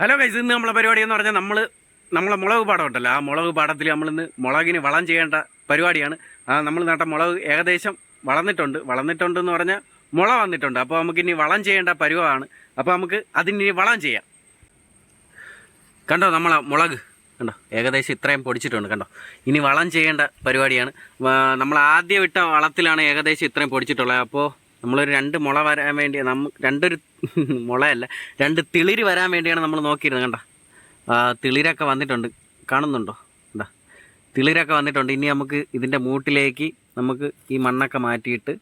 Hello guys ഇന്ന് നമ്മളെ പരിപാടി എന്ന് പറഞ്ഞാൽ നമ്മൾ നമ്മളെ മുളക് പാടം ഉണ്ടല്ലോ. ആ മുളക് പാടത്തിൽ നമ്മളിന്ന് മുളകിന് വളം ചെയ്യേണ്ട പരിപാടിയാണ്. ആ നമ്മൾ നട്ട മുളക് ഏകദേശം വളർന്നിട്ടുണ്ട്. വളർന്നിട്ടുണ്ട് എന്ന് പറഞ്ഞാൽ മുള വന്നിട്ടുണ്ട്. അപ്പോൾ നമുക്ക് ഇനി വളം ചെയ്യേണ്ട പരുവമാണ്. അപ്പോൾ നമുക്ക് അതിന് വളം ചെയ്യാം. കണ്ടോ നമ്മളെ മുളക്? കണ്ടോ? ഏകദേശം ഇത്രയും പൊടിച്ചിട്ടുണ്ട് കണ്ടോ? ഇനി വളം ചെയ്യേണ്ട പരിപാടിയാണ്. നമ്മൾ ആദ്യം ഇട്ട വളത്തിലാണ് ഏകദേശം ഇത്രയും പൊടിച്ചിട്ടുള്ളത്. അപ്പോൾ നമ്മളൊരു രണ്ട് മുള വരാൻ വേണ്ടി നമ്മ രണ്ടൊരു മുളയല്ല രണ്ട് തിളിര് വരാൻ വേണ്ടിയാണ് നമ്മൾ നോക്കിയിരുന്നത് കണ്ട? തിളിരൊക്കെ വന്നിട്ടുണ്ട്. കാണുന്നുണ്ടോ? എന്താ തിളിരൊക്കെ വന്നിട്ടുണ്ട്. ഇനി നമുക്ക് ഇതിന്റെ മൂട്ടിലേക്ക് നമുക്ക് ഈ മണ്ണൊക്കെ മാറ്റിയിട്ട്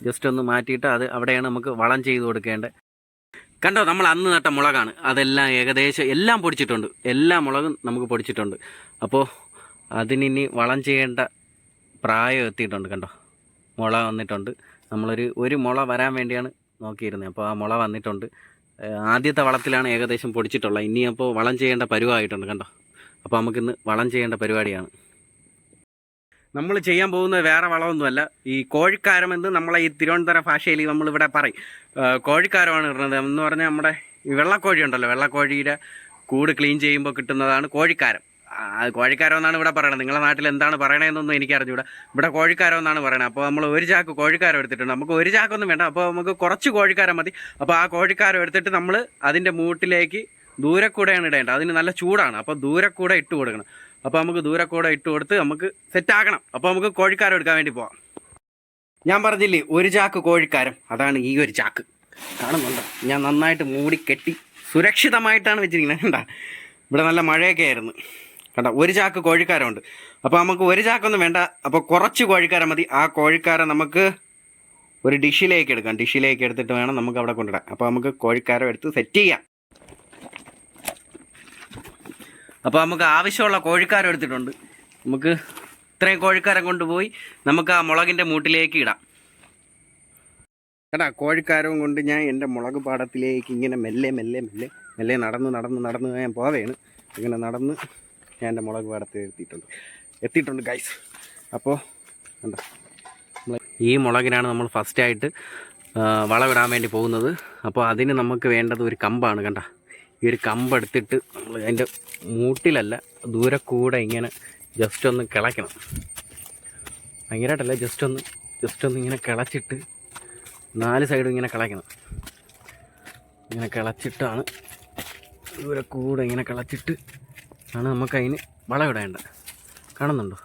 ജസ്റ്റ് ഒന്ന് മാറ്റിയിട്ട് അത് അവിടെയാണ് നമുക്ക് വളം ചെയ്ത് കൊടുക്കേണ്ടത്. കണ്ടോ നമ്മൾ അന്ന് നട്ട മുളകാണ്. അതെല്ലാം ഏകദേശം എല്ലാം പൊടിച്ചിട്ടുണ്ട്. എല്ലാ മുളകും നമുക്ക് പൊടിച്ചിട്ടുണ്ട്. അപ്പോൾ അതിനി വളം ചെയ്യേണ്ട പ്രായം എത്തിയിട്ടുണ്ട് കണ്ടോ? മുള വന്നിട്ടുണ്ട്. നമ്മളൊരു ഒരു മുള വരാൻ വേണ്ടിയാണ് നോക്കിയിരുന്നത്. അപ്പോൾ ആ മുള വന്നിട്ടുണ്ട്. ആദ്യത്തെ വളത്തിലാണ് ഏകദേശം പൊടിച്ചിട്ടുള്ളത്. ഇനി അപ്പോൾ വളം ചെയ്യേണ്ട പരുവമായിട്ടുണ്ട് കണ്ടോ? അപ്പോൾ നമുക്കിന്ന് വളം ചെയ്യേണ്ട പരിപാടിയാണ്. നമ്മൾ ചെയ്യാൻ പോകുന്നത് വേറെ വളമൊന്നുമല്ല. ഈ കോഴിക്കാരം എന്ന് നമ്മളെ ഈ തിരുവനന്തപുരം ഭാഷയിൽ നമ്മളിവിടെ പറയും. കോഴിക്കാരമാണ് ഇടുന്നത്. എന്ന് പറഞ്ഞാൽ നമ്മുടെ വെള്ളക്കോഴി ഉണ്ടല്ലോ. വെള്ളക്കോഴിയുടെ കൂട് ക്ലീൻ ചെയ്യുമ്പോൾ കിട്ടുന്നതാണ് കോഴിക്കാരം. കോഴിക്കാരം എന്നാണ് ഇവിടെ പറയണത്. നിങ്ങളുടെ നാട്ടിൽ എന്താണ് പറയണതെന്നൊന്നും എനിക്ക് അറിഞ്ഞൂടാ ഇവിടെ കോഴിക്കാരോന്നാണ് പറയുന്നത് അപ്പോൾ നമ്മൾ ഒരു ചാക്ക് കോഴിക്കാരം എടുത്തിട്ടുണ്ട്. നമുക്ക് ഒരു ചാക്കൊന്നും വേണ്ട. അപ്പോൾ നമുക്ക് കുറച്ച് കോഴിക്കാരം മതി. അപ്പോൾ ആ കോഴിക്കാരം എടുത്തിട്ട് നമ്മൾ അതിന്റെ മൂട്ടിലേക്ക് ദൂരെ കൂടെയാണ് ഇടേണ്ടത്. അതിന് നല്ല ചൂടാണ്. അപ്പോൾ ദൂരെ കൂടെ ഇട്ട് കൊടുക്കണം. അപ്പോൾ നമുക്ക് ദൂരെ കൂടെ ഇട്ട് കൊടുത്ത് നമുക്ക് സെറ്റാക്കണം അപ്പോൾ നമുക്ക് കോഴിക്കാരം എടുക്കാൻ വേണ്ടി പോവാം. ഞാൻ പറഞ്ഞില്ലേ ഒരു ചാക്ക് കോഴിക്കാരം അതാണ് ഈ ഒരു ചാക്ക്. കാണുന്നുണ്ട്? ഞാൻ നന്നായിട്ട് മൂടി കെട്ടി സുരക്ഷിതമായിട്ടാണ് വെച്ചിരിക്കുന്നത്. ഇവിടെ നല്ല മഴയൊക്കെ ആയിരുന്നു. കണ്ട? ഒരു ചാക്ക് കോഴിക്കാരമുണ്ട്. അപ്പോൾ നമുക്ക് ഒരു ചാക്കൊന്നും വേണ്ട. അപ്പോൾ കുറച്ച് കോഴിക്കാര മതി. ആ കോഴിക്കാര നമുക്ക് ഒരു ഡിഷിലേക്ക് എടുക്കാം. ഡിഷിലേക്ക് എടുത്തിട്ട് വേണം നമുക്ക് അവിടെ കൊണ്ടിടാൻ അപ്പോൾ നമുക്ക് കോഴിക്കാരം എടുത്ത് സെറ്റ് ചെയ്യാം. അപ്പോൾ നമുക്ക് ആവശ്യമുള്ള കോഴിക്കാരം എടുത്തിട്ടുണ്ട്. നമുക്ക് ഇത്രയും കോഴിക്കാരം കൊണ്ടുപോയി നമുക്ക് ആ മുളകിന്റെ മൂട്ടിലേക്ക് ഇടാം. കേട്ടാ കോഴിക്കാരവും കൊണ്ട് ഞാൻ എന്റെ മുളക് പാടത്തിലേക്ക് ഇങ്ങനെ മെല്ലെ മെല്ലെ മെല്ലെ മെല്ലെ നടന്ന് നടന്ന് നടന്ന് ഞാൻ പോവേണ്. ഇങ്ങനെ നടന്ന് ഞാൻ എന്റെ മുളക് പാടത്ത് എത്തിയിട്ടുണ്ട്. എത്തിയിട്ടുണ്ട് ഗൈസ് അപ്പോൾ കണ്ടോ? ഈ മുളകിനാണ് നമ്മൾ ഫസ്റ്റായിട്ട് വളമിടാൻ വേണ്ടി പോകുന്നത്. അപ്പോൾ അതിന് നമുക്ക് വേണ്ടത് ഒരു കമ്പാണ് കണ്ട? ഈ ഒരു കമ്പ് എടുത്തിട്ട് നമ്മൾ അതിന്റെ മൂട്ടിലല്ല ദൂരെ കൂടെ ഇങ്ങനെ ജസ്റ്റ് ഒന്ന് കിളയ്ക്കണം. ഭയങ്കരമായിട്ടല്ല ജസ്റ്റ് ഒന്ന് ജസ്റ്റ് ഒന്ന് ഇങ്ങനെ കിളച്ചിട്ട് നാല് സൈഡും ഇങ്ങനെ കിളയ്ക്കണം. ഇങ്ങനെ കിളച്ചിട്ടാണ് ദൂരെ കൂടെ ഇങ്ങനെ കിളച്ചിട്ട് ആണ് നമുക്ക് അതിന് വളമിടേണ്ടത് കാണുന്നുണ്ടോ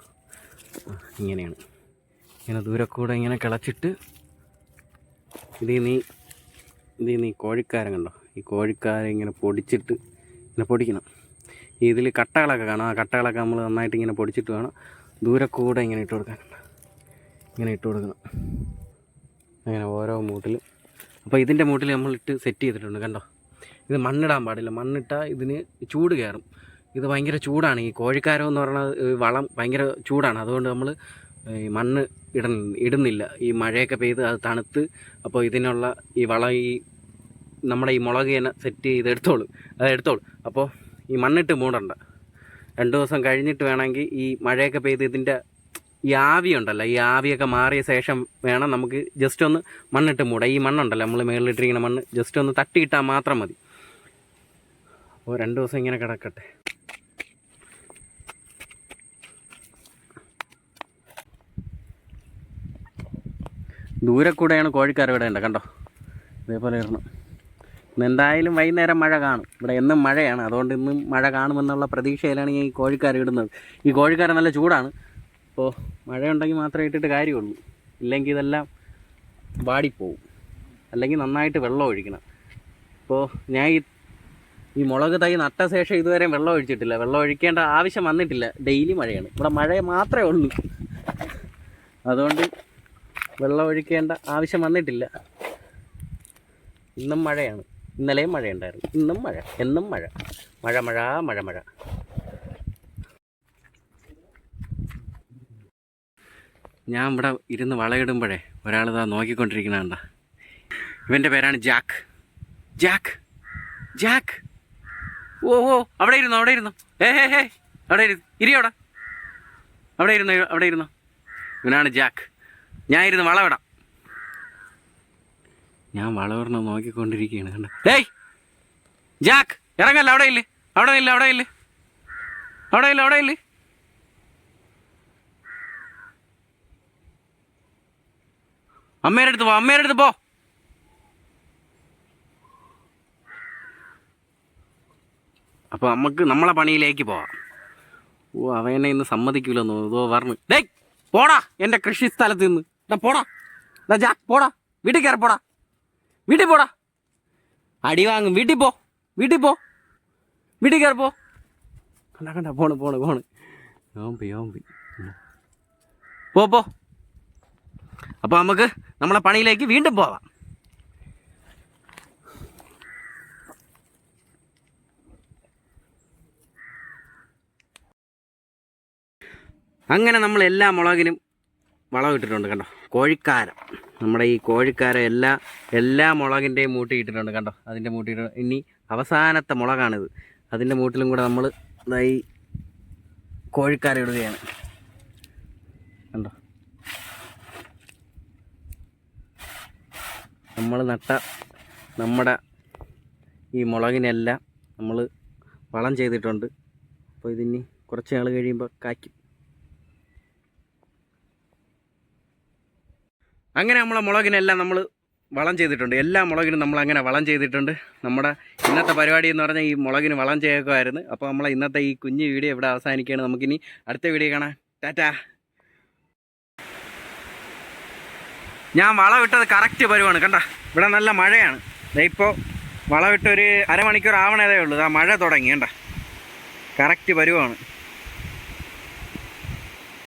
ഇങ്ങനെയാണ്. ഇങ്ങനെ ദൂരെ കൂടെ ഇങ്ങനെ കിളച്ചിട്ട് ഇത് നീ ഇത് നീ കോഴിക്കാരൻ കണ്ടോ? ഈ കോഴിക്കാരെ ഇങ്ങനെ പൊടിച്ചിട്ട് ഇങ്ങനെ പൊടിക്കണം. ഇതിൽ കട്ടകളൊക്കെ കാണാം. ആ കട്ടകളൊക്കെ നമ്മൾ നന്നായിട്ട് ഇങ്ങനെ പൊടിച്ചിട്ട് വേണം ദൂരെ കൂടെ ഇങ്ങനെ ഇട്ട് കൊടുക്കാൻ. ഇങ്ങനെ ഇട്ട് കൊടുക്കണം. അങ്ങനെ ഓരോ മൂട്ടിൽ അപ്പോൾ ഇതിന്റെ മൂട്ടിൽ നമ്മൾ ഇട്ട് സെറ്റ് ചെയ്തിട്ടുണ്ട് കണ്ടോ? ഇത് മണ്ണിടാൻ പാടില്ല. മണ്ണിട്ടാൽ ഇതിന് ചൂട് കയറും. ഇത് ഭയങ്കര ചൂടാണ്. ഈ കോഴിക്കാരം എന്ന് പറയുന്നത് വളം ഭയങ്കര ചൂടാണ്. അതുകൊണ്ട് നമ്മൾ ഈ മണ്ണ് ഇട ഇടുന്നില്ല. ഈ മഴയൊക്കെ പെയ്ത് അത് തണുത്ത് അപ്പോൾ ഇതിനുള്ള ഈ വളം ഈ നമ്മുടെ ഈ മുളക് തന്നെ സെറ്റ് ചെയ്ത് എടുത്തോളും. അത് എടുത്തോളും. അപ്പോൾ ഈ മണ്ണിട്ട് മൂടണ്ട. രണ്ട് ദിവസം കഴിഞ്ഞിട്ട് വേണമെങ്കിൽ ഈ മഴയൊക്കെ പെയ്ത് ഇതിന്റെ ഈ ആവി ഉണ്ടല്ലോ ഈ ആവിയൊക്കെ മാറിയ ശേഷം വേണം നമുക്ക് ജസ്റ്റ് ഒന്ന് മണ്ണിട്ട് മൂടാം. ഈ മണ്ണുണ്ടല്ലോ നമ്മൾ മേളിലിട്ടിരിക്കുന്ന മണ്ണ് ജസ്റ്റ് ഒന്ന് തട്ടിയിട്ടാൽ മാത്രം മതി. അപ്പോൾ രണ്ട് ദിവസം ഇങ്ങനെ കിടക്കട്ടെ. ദൂരെ കൂടെയാണ് കോഴിക്കാർ ഇടേണ്ടത് കണ്ടോ? ഇതേപോലെ ഇടണം. എന്തായാലും വൈകുന്നേരം മഴ കാണും. ഇവിടെ എന്നും മഴയാണ്. അതുകൊണ്ട് ഇന്നും മഴ കാണുമെന്നുള്ള പ്രതീക്ഷയിലാണ് ഈ കോഴിക്കാർ ഇടുന്നത്. ഈ കോഴിക്കാർ നല്ല ചൂടാണ്. അപ്പോൾ മഴയുണ്ടെങ്കിൽ മാത്രമേ ഇട്ടിട്ട് കാര്യമുള്ളൂ. ഇല്ലെങ്കിൽ ഇതെല്ലാം വാടിപ്പോവും. അല്ലെങ്കിൽ നന്നായിട്ട് വെള്ളം ഒഴിക്കണം. അപ്പോൾ ഞാൻ ഈ ഈ മുളക് തൈ നട്ട ശേഷം ഇതുവരെ വെള്ളം ഒഴിച്ചിട്ടില്ല. വെള്ളം ഒഴിക്കേണ്ട ആവശ്യം വന്നിട്ടില്ല. ഡെയിലി മഴയാണ്. ഇവിടെ മഴ മാത്രമേ ഉള്ളൂ. അതുകൊണ്ട് വെള്ളം ഒഴിക്കേണ്ട ആവശ്യം വന്നിട്ടില്ല. ഇന്നും മഴയാണ്. ഇന്നലെയും മഴയുണ്ടായിരുന്നു. ഇന്നും മഴ. എന്നും മഴ. മഴ മഴ മഴ മഴ. ഞാൻ ഇവിടെ ഇരുന്ന് വളയിടുമ്പോഴേ ഒരാളിതാ കണ്ട. ഇവന്റെ പേരാണ് ജാക്ക്. ജാക്ക്. ജാക്ക്. ഓ ഓ അവിടെ ഇരുന്നു അവിടെ ഇരുന്നു. ഏ ഹേ ഹേ. അവിടെ ഇരുന്നു ഇരി അവിടെ അവിടെ ഇരുന്നു അവിടെ ഇരുന്നു. ഇവനാണ് ജാക്ക്. ഞാൻ ഇരുന്ന് വളവിടാം. ഞാൻ വളവിടണം നോക്കിക്കൊണ്ടിരിക്കുകയാണ് കണ്ട? ഏയ്! ജാക്ക് ഇറങ്ങല്ല അവിടെ ഇല്ലേ? അവിടെ ഇല്ല അവിടെ ഇല്ല? അവിടെ ഇല്ല അവിടെ ഇല്ല? അമ്മേടെ അടുത്ത് പോ അമ്മേടെ അടുത്ത് പോ. അപ്പോൾ നമുക്ക് നമ്മളെ പണിയിലേക്ക് പോവാം. ഓ അവനെ എന്നെ ഇന്ന് സമ്മതിക്കൂലെന്നോ ഇതോ പറഞ്ഞു ഡേയ് പോടാ എന്റെ കൃഷി സ്ഥലത്ത് നിന്ന്. ഡാ പോടാ. ഡാ ജാ പോടാ. വീട്ടിൽ കയറി പോടാ. വീട്ടിൽ പോടാ. അടി വാങ്ങും. വീട്ടിൽ പോ. വീട്ടിൽ പോ. വീട്ടിൽ കയറി പോ. കണ്ട കണ്ട. പോണ് പോണ് പോണ്. യോമ്പി യോമ്പി പോ പോ. അപ്പോൾ നമുക്ക് നമ്മളെ പണിയിലേക്ക് വീണ്ടും പോവാം. അങ്ങനെ നമ്മൾ എല്ലാ മുളകിനും വളം ഇട്ടിട്ടുണ്ട് കണ്ടോ? കോഴിക്കാരം. നമ്മുടെ ഈ കോഴിക്കാര എല്ലാ എല്ലാ മുളകിന്റെയും മൂട്ടി ഇട്ടിട്ടുണ്ട് കണ്ടോ? അതിന്റെ മൂട്ടി ഇനി അവസാനത്തെ മുളകാണിത്. അതിന്റെ മൂട്ടിലും കൂടെ നമ്മൾ ഈ കോഴിക്കാര ഇടുകയാണ്. കണ്ടോ? നമ്മൾ നട്ട നമ്മുടെ ഈ മുളകിനെല്ലാം നമ്മൾ വളം ചെയ്തിട്ടുണ്ട്. അപ്പോൾ ഇതിനി കുറച്ച് നാൾ കഴിയുമ്പോൾ കായ്ക്കും. അങ്ങനെ നമ്മളെ മുളകിനെല്ലാം നമ്മൾ വളം ചെയ്തിട്ടുണ്ട്. എല്ലാ മുളകിനും നമ്മൾ അങ്ങനെ വളം ചെയ്തിട്ടുണ്ട്. നമ്മുടെ ഇന്നത്തെ പരിപാടി എന്ന് പറഞ്ഞാൽ ഈ മുളകിന് വളം ചെയ്യുമായിരുന്നു അപ്പോൾ നമ്മളെ ഇന്നത്തെ ഈ കുഞ്ഞു വീഡിയോ ഇവിടെ അവസാനിക്കുകയാണ്. നമുക്കിനി അടുത്ത വീഡിയോ കാണാം. ടാറ്റാ. ഞാൻ വളമിട്ടത് കറക്റ്റ് പരുവാണ്. കണ്ട? ഇവിടെ നല്ല മഴയാണ്. ഇപ്പോൾ വളമിട്ട് ഒരു അരമണിക്കൂർ ആവണതേ ഉള്ളൂ. ആ മഴ തുടങ്ങി. കണ്ട? കറക്റ്റ് പരുവാണ്.